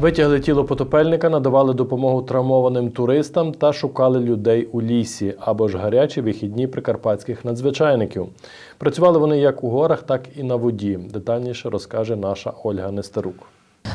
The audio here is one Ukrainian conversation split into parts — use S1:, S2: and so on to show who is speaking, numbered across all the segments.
S1: Витягли тіло потопельника, надавали допомогу травмованим туристам та шукали людей у лісі або ж гарячі вихідні прикарпатських надзвичайників. Працювали вони як у горах, так і на воді. Детальніше розкаже наша Ольга Нестерук.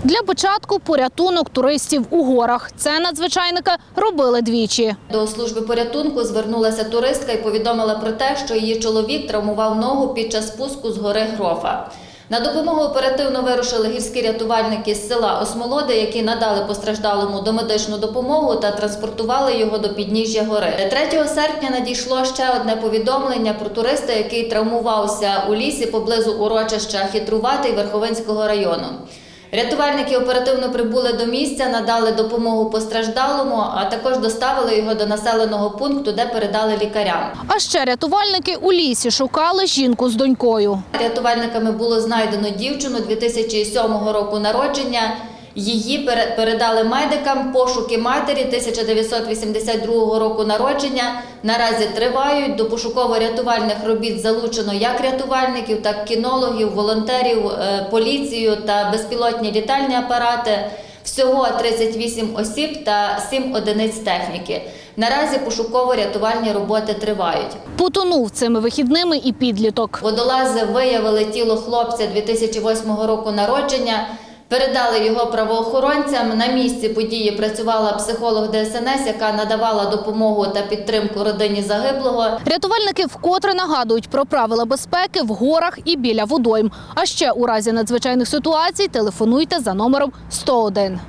S2: Для початку порятунок туристів у горах. Це надзвичайника робили двічі.
S3: До служби порятунку звернулася туристка і повідомила про те, що її чоловік травмував ногу під час спуску з гори Грофа. На допомогу оперативно вирушили гірські рятувальники з села Осмолоди, які надали постраждалому домедичну допомогу та транспортували його до підніжжя гори. 3 серпня надійшло ще одне повідомлення про туриста, який травмувався у лісі поблизу урочища Хитруватий Верховинського району. Рятувальники оперативно прибули до місця, надали допомогу постраждалому, а також доставили його до населеного пункту, де передали лікарям.
S2: А ще рятувальники у лісі шукали жінку з донькою.
S3: Рятувальниками було знайдено дівчину 2007 року народження. Її пере- передали медикам. Пошуки матері 1982 року народження наразі тривають. До пошуково-рятувальних робіт залучено як рятувальників, так і кінологів, волонтерів, е, поліцію та безпілотні літальні апарати. Всього 38 осіб та 7 одиниць техніки. Наразі пошуково-рятувальні роботи тривають.
S2: Потонув цими вихідними і підліток.
S3: Водолази виявили тіло хлопця 2008 року народження, передали його правоохоронцям. На місці події працювала психолог ДСНС, яка надавала допомогу та підтримку родині загиблого.
S2: Рятувальники вкотре нагадують про правила безпеки в горах і біля водойм. А ще у разі надзвичайних ситуацій телефонуйте за номером 101.